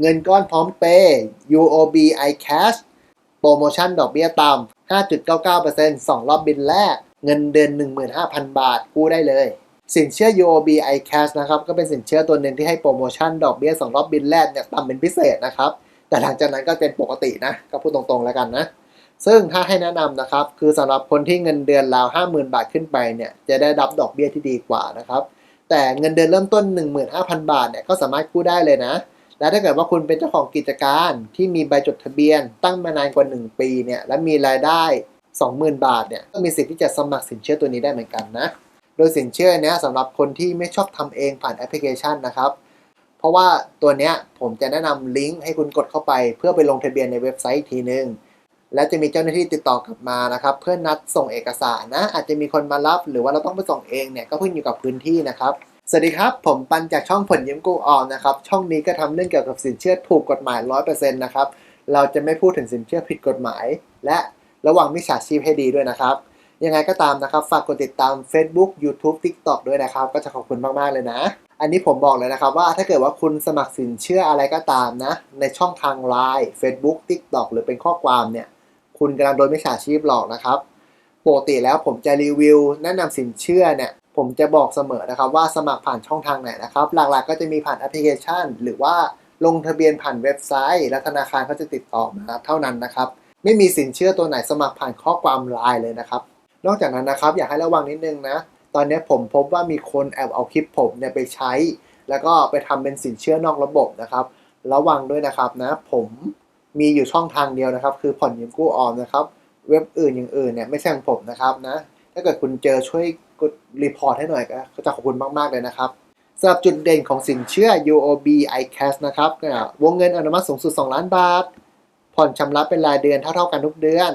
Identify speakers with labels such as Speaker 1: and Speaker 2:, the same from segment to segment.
Speaker 1: เงินก้อนพร้อมเปย์ UOB iCash โปรโมชั่นดอกเบี้ยต่ำ 5.99% 2 รอบบินแรก เงินเดือน 15,000 บาทกู้ได้เลย สินเชื่อ UOB iCash นะครับ ก็เป็นสินเชื่อตัวหนึ่งที่ให้โปรโมชั่นดอกเบี้ย 2 รอบบินแรกเนี่ยต่ำเป็นพิเศษนะครับ แต่หลังจากนั้นก็เป็นปกตินะ ก็พูดตรงๆแล้วกันนะ ซึ่งถ้าให้แนะนำนะครับ คือสำหรับคนที่เงินเดือนราว 50,000 บาทขึ้นไปเนี่ย จะได้รับดอกเบี้ยที่ดีกว่านะครับ แต่เงินเดือนเริ่มต้น 15,000 บาทเนี่ย ก็สามารถกู้ได้เลยนะ และถ้าเกิดว่าคุณเป็นเจ้าของกิจการที่มีใบจดทะเบียน ตั้งมานานกว่า 1 ปีเนี่ยและมีรายได้ 20,000 บาทเนี่ยก็มีสิทธิ์ที่จะสมัครสินเชื่อตัวนี้ได้เหมือนกันนะโดยสินเชื่อเนี้ยสำหรับคนที่ไม่ชอบทำเองผ่านแอปพลิเคชันนะครับ เพราะว่าตัวเนี้ยผมจะแนะนำลิงก์ให้คุณกดเข้าไป เพื่อไปลงทะเบียนในเว็บไซต์อีกทีนึงและจะมีเจ้าหน้าที่ติดต่อกลับมานะครับ เพื่อนัดส่งเอกสารนะ อาจจะมีคนมารับ หรือว่าเราต้องไปส่งเองเนี่ยก็ขึ้นอยู่กับพื้นที่นะครับ สวัสดีครับ ผมปันจากช่องผลยิ้มกู้ออมนะครับ ช่องนี้ก็ทำเรื่องเกี่ยวกับสินเชื่อถูกกฎหมาย 100%นะครับ เราจะไม่พูดถึงสินเชื่อผิดกฎหมาย และระวังมิจฉาชีพให้ดีด้วยนะครับ ยังไงก็ตามนะครับ ฝากกดติดตาม Facebook YouTube TikTok ด้วยนะครับ ก็จะขอบคุณมาก ๆ เลยนะ อันนี้ผมบอกเลยนะครับว่าถ้าเกิดว่าคุณสมัครสินเชื่ออะไรก็ตามนะ ในช่องทาง Line Facebook TikTok หรือเป็นข้อความเนี่ย คุณกำลังโดนมิจฉาชีพหลอกนะครับปกติแล้วผมจะรีวิวแนะนำสินเชื่อเนี่ย ผมจะบอกเสมอนะครับว่าสมัครผ่านช่องทางไหนนะครับ หลักๆก็จะมีผ่านแอปพลิเคชัน หรือว่าลงทะเบียนผ่านเว็บไซต์ และธนาคารเขาจะติดต่อมาเท่านั้นนะครับ ไม่มีสินเชื่อตัวไหนสมัครผ่านข้อความไลน์เลยนะครับ นอกจากนั้นนะครับ อยากให้ระวังนิดนึงนะ ตอนนี้ผมพบว่ามีคนแอบเอาคลิปผมเนี่ยไปใช้ แล้วก็ไปทำเป็นสินเชื่อนอกระบบนะครับ ระวังด้วยนะครับนะ ผมมีอยู่ช่องทางเดียวนะครับ คือผ่อนยืมกู้ออมนะครับ เว็บอื่นอย่างอื่นเนี่ยไม่ใช่ของผมนะครับนะ ถ้าเกิดคุณเจอช่วย กดรีพอร์ตให้หน่อยก็จะขอบคุณมาก ๆ เลยนะครับสำหรับจุดเด่นของสินเชื่อ UOB iCash นะครับวงเงินอนุมัติสูงสุด 2 ล้านบาท ผ่อนชำระเป็นรายเดือนเท่า ๆ กันทุกเดือน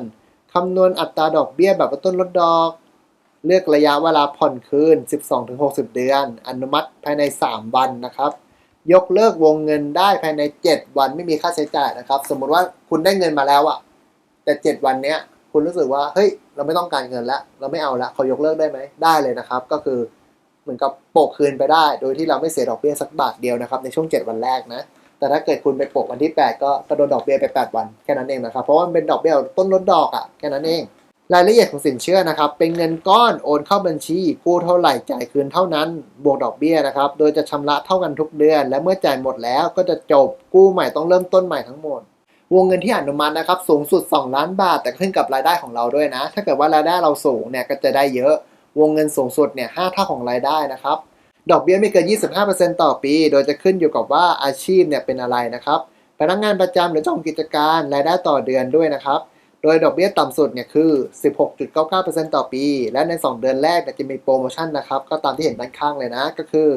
Speaker 1: คำนวณอัตราดอกเบี้ยแบบต้นลดดอก เลือกระยะเวลาผ่อนคืน 12-60 เดือน อนุมัติภายใน 3 วันนะครับยกเลิกวงเงินได้ภายใน 7 วันไม่มีค่าใช้จ่ายนะครับ สมมุติว่าคุณได้เงินมาแล้วอะแต่ 7 วันเนี้ย คุณรู้สึกว่าเฮ้ย เราไม่ต้องการเงินแล้ว เราไม่เอาละขายกเลิกได้ไหมได้เลยนะครับ ก็คือเหมือนกับโปกคืนไปได้ โดยที่เราไม่เสียดอกเบี้ยสักบาทเดียวนะครับในช่วง 7 วันแรกนะแต่ถ้าเกิดคุณไปโปกวันที่ 8 ก็กระโดนดอกเบี้ยไป 8 วันแค่นั้นเองนะครับเพราะว่ามันเป็นดอกเบี้ยต้นลดดอกอะ่ะแค่นั้นเอง รายละเอียดของสินเชื่อนะครับ เป็นเงินก้อนโอนเข้าบัญชีกู้เท่าไหร่จ่ายคืนเท่านั้น บวกดอกเบี้ยนะครับ โดยจะชำระเท่ากันทุกเดือน และเมื่อจ่ายหมดแล้วก็จะจบกู้ใหม่ต้องเริ่มต้นใหม่ทั้งหมด วงเงินที่อนุมัตินะครับสูงสุด 2 ล้านบาท แต่ขึ้นกับรายได้ของเราด้วยนะ ถ้าเกิดว่ารายได้เราสูงเนี่ยก็จะได้เยอะ วงเงินสูงสุดเนี่ย5เท่าของรายได้นะครับ ดอกเบี้ยไม่เกิน 25%ต่อปี โดยจะขึ้นอยู่กับว่าอาชีพเนี่ยเป็นอะไรนะครับพนักงานประจำหรือเจ้าของกิจการรายได้ต่อเดือนด้วยนะครับ โดยดอกเบี้ยต่ำสุดเนี่ยคือ 16.99%ต่อปี และใน 2 เดือนแรกเนี่ยจะมีโปรโมชั่นนะครับ ก็ตามที่เห็นด้านข้างเลยนะก็คือ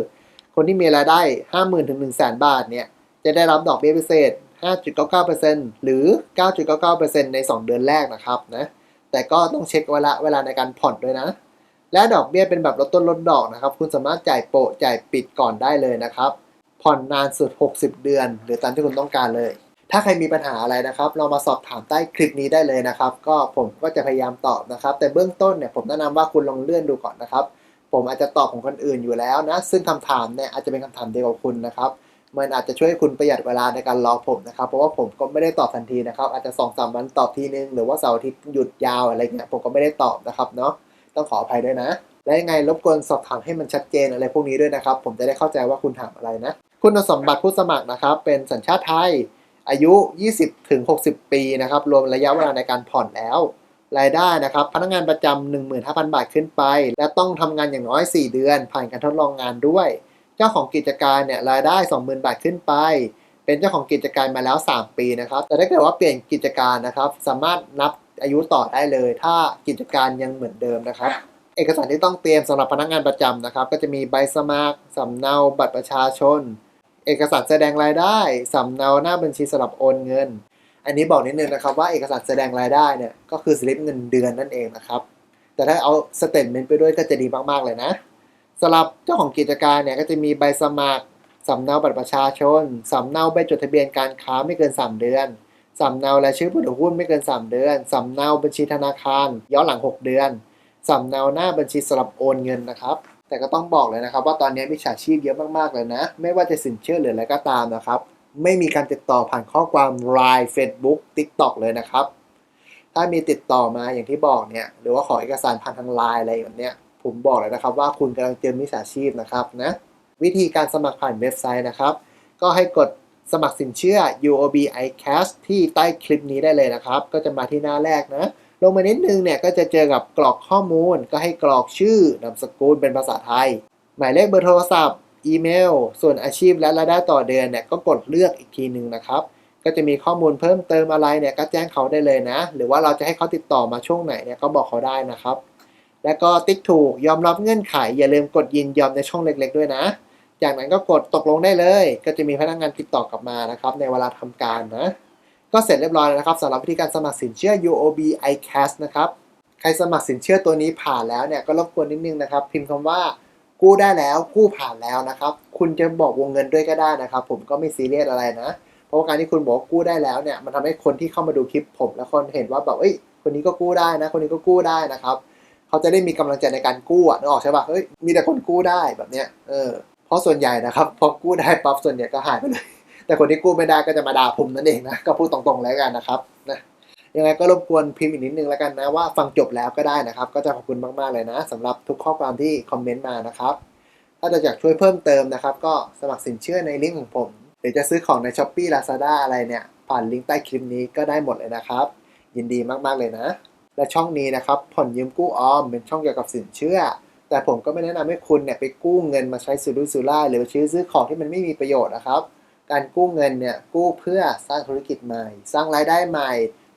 Speaker 1: คนที่มีรายได้ 50,000ถึง100,000บาทเนี่ยจะได้รับดอกเบี้ยพิเศษ 5.99%หรือ 9.99%ใน 2 เดือนแรกนะครับนะแต่ก็ต้องเช็คเวลาเวลาในการผ่อนด้วยนะ และดอกเบี้ยเป็นแบบลดต้นลดดอกนะครับ คุณสามารถจ่ายโปะจ่ายปิดก่อนได้เลยนะครับ ผ่อนนานสุด 60 เดือน หรือตามที่คุณต้องการเลย ถ้าใครมีปัญหาอะไรนะครับ เรามาสอบถามใต้คลิปนี้ได้เลยนะครับ ก็ผมก็จะพยายามตอบนะครับ แต่เบื้องต้นเนี่ยผมแนะนำว่าคุณลองเลื่อนดูก่อนนะครับ ผมอาจจะตอบของคนอื่นอยู่แล้วนะ ซึ่งคำถามเนี่ยอาจจะเป็นคำถามเดียวกับคุณนะครับ มันอาจจะช่วยคุณประหยัดเวลาในการรอผมนะครับ เพราะว่าผมก็ไม่ได้ตอบทันทีนะครับ อาจจะสองสามวันตอบทีนึง หรือว่าเสาร์อาทิตย์หยุดยาวอะไรเงี้ยผมก็ไม่ได้ตอบนะครับเนาะต้องขออภัยด้วยนะ และยังไงรบกวนสอบถามให้มันชัดเจนอะไรพวกนี้ด้วยนะครับ ผมจะได้เข้าใจว่าคุณถามอะไรนะ คุณสมบัติผู้สมัครนะครับ เป็นสัญชาติไทย อายุ 20ถึง60 ปีนะครับ รวมระยะเวลาในการผ่อนแล้ว รายได้นะครับ พนักงานประจำ15,000 บาทขึ้นไป และต้องทำงานอย่างน้อย 4 เดือน ผ่านการทดลองงานด้วย จ้าของกิจการเนี่ยรายได้ 20,000 บาทขึ้นไป เป็นเจ้าของกิจการมาแล้ว 3 ปีนะครับ แต่ถ้าเกิดว่าเปลี่ยนกิจการนะครับ สามารถนับอายุต่อได้เลย ถ้ากิจการยังเหมือนเดิมนะครับ เอกสารที่ต้องเตรียมสำหรับพนักงานประจำนะครับ ก็จะมีใบสมัครสำเนาบัตรประชาชน เอกสารแสดงรายได้สำเนาหน้าบัญชีสำหรับโอนเงิน อันนี้บอกนิดนึงนะครับว่าเอกสารแสดงรายได้เนี่ยก็คือสลิปเงินเดือนนั่นเองนะครับ แต่ถ้าเอาสเตทเมนต์ไปด้วยก็จะดีมากๆเลยนะ สำหรับเจ้าของกิจการเนี่ยก็จะมีใบสมัครสำเนาบัตรประชาชนสำเนาใบจดทะเบียนการค้าไม่เกิน 3 เดือนสำเนารายชื่อผู้ถือหุ้นไม่เกิน 3 เดือนสำเนาบัญชีธนาคารย้อนหลัง 6 เดือนสำเนาหน้าบัญชีสำหรับโอนเงินนะครับ แต่ก็ต้องบอกเลยนะครับว่าตอนนี้มิจฉาชีพเยอะมากๆเลยนะ ไม่ว่าจะสินเชื่อหรืออะไรก็ตามนะครับ ไม่มีการติดต่อผ่านข้อความ Line Facebook TikTok เลยนะครับ ถ้ามีติดต่อมาอย่างที่บอกเนี่ยหรือว่าขอเอกสารผ่านทางไลน์อะไรแบบเนี้ย ผมบอกเลยนะครับว่าคุณกำลังเจอมิจฉาชีพนะครับนะวิธีการสมัครผ่านเว็บไซต์นะครับ ก็ให้กดสมัครสินเชื่อ UOB iCash ที่ใต้คลิปนี้ได้เลยนะครับ ก็จะมาที่หน้าแรกนะลงมานิดนึงเนี่ยก็จะเจอกับกรอกข้อมูล ก็ให้กรอกชื่อนามสกุลเป็นภาษาไทย หมายเลขเบอร์โทรศัพท์ อีเมล ส่วนอาชีพและรายได้ต่อเดือนเนี่ยก็กดเลือกอีกทีหนึ่งนะครับ ก็จะมีข้อมูลเพิ่มเติมอะไรเนี่ยก็แจ้งเขาได้เลยนะ หรือว่าเราจะให้เขาติดต่อมาช่วงไหนเนี่ยก็บอกเขาได้นะครับ แล้วก็ติ๊กถูกยอมรับเงื่อนไข อย่าลืมกดยินยอมในช่องเล็ก ๆ ด้วยนะ จากนั้นก็กดตกลงได้เลย ก็จะมีพนักงานติดต่อกลับมานะครับ ในเวลาทำการนะ ก็เสร็จเรียบร้อยแล้วนะครับสำหรับวิธีการสมัครสินเชื่อ UOB iCash นะครับใครสมัครสินเชื่อตัวนี้ผ่านแล้วเนี่ยก็รบกวนนิดนึงนะครับ พิมพ์คำว่ากู้ได้แล้วกู้ผ่านแล้วนะครับ คุณจะบอกวงเงินด้วยก็ได้นะครับ ผมก็ไม่ซีเรียสอะไรนะ เพราะว่าการที่คุณบอกกู้ได้แล้วเนี่ยมันทำให้คนที่เข้ามาดูคลิปผม แล้วคนเห็นว่าแบบเอ้ยคนนี้ก็กู้ได้นะ คนนี้ก็กู้ได้นะครับ เขาจะได้มีกำลังใจในการกู้อะนึกออกใช่ป่ะเฮ้ยมีแต่คนกู้ได้แบบเนี้ยเออเพราะส่วนใหญ่นะครับพอกู้ได้ปั๊บส่วนใหญ่ก็หายไปเลยแต่คนที่กู้ไม่ได้ก็จะมาด่าผมนั่นเองนะก็พูดตรงๆแล้วกันนะครับนะยังไงก็รบกวนพิมพ์อีกนิดนึงแล้วกันนะว่าฟังจบแล้วก็ได้นะครับ ก็จะขอบคุณมากๆเลยนะสำหรับทุกข้อความที่คอมเมนต์มานะครับถ้าจะอยากช่วยเพิ่มเติมนะครับ ก็สมัครสินเชื่อในลิงก์ของผมหรือจะซื้อของใน s h อ p e e Lazada อะไรเนี่ยผ่านลิงก์ใต้คลิปนี้ก็ได้หมดเลยนะครับ ยินดีมากๆเลยนะ และช่องนี้นะครับผ่อนยืมกู้ออมเป็นช่องเกี่ยวกับสินเชื่อ แต่ผมก็ไม่แนะนำให้คุณเนี่ยไปกู้เงินมาใช้สุรุ่ยสุร่ายหรือไปซื้อซื้อของที่มันไม่มีประโยชน์นะครับ การกู้เงินเนี่ยกู้เพื่อสร้างธุรกิจใหม่ สร้างรายได้ใหม่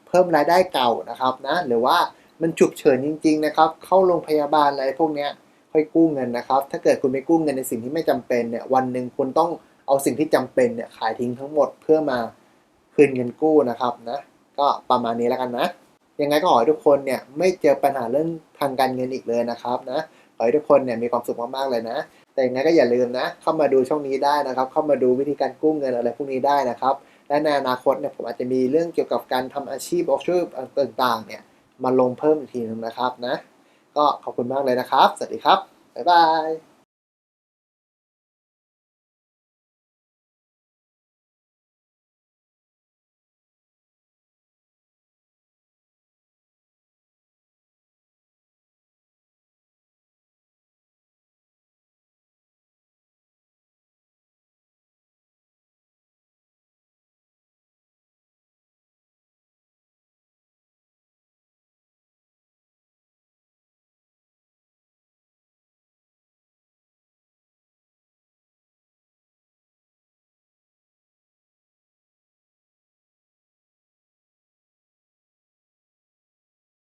Speaker 1: เพิ่มรายได้เก่านะครับนะหรือว่ามันฉุกเฉินจริง ๆ นะครับ เข้าโรงพยาบาลอะไรพวกเนี้ยค่อยกู้เงินนะครับ ถ้าเกิดคุณไปกู้เงินในสิ่งที่ไม่จำเป็นเนี่ยวันหนึ่งคุณต้องเอาสิ่งที่จำเป็นเนี่ยขายทิ้งทั้งหมดเพื่อมาคืนเงินกู้นะครับนะก็ประมาณนี้แล้วกันนะ ยังไงก็ขอให้ทุกคนเนี่ยไม่เจอปัญหาเรื่องทางการเงินอีกเลยนะครับนะขอให้ทุกคนเนี่ยมีความสุขมากๆเลยนะ แต่ยังไงก็อย่าลืมนะ เข้ามาดูช่องนี้ได้นะครับ เข้ามาดูวิธีการกู้เงินอะไรพวกนี้ได้นะครับ และในอนาคตเนี่ยผมอาจจะมีเรื่องเกี่ยวกับการทำอาชีพออฟชั่นต่างๆ เนี่ยมาลงเพิ่มอีกทีนึงนะครับนะ ก็ขอบคุณมากเลยนะครับ สวัสดีครับบ๊ายบาย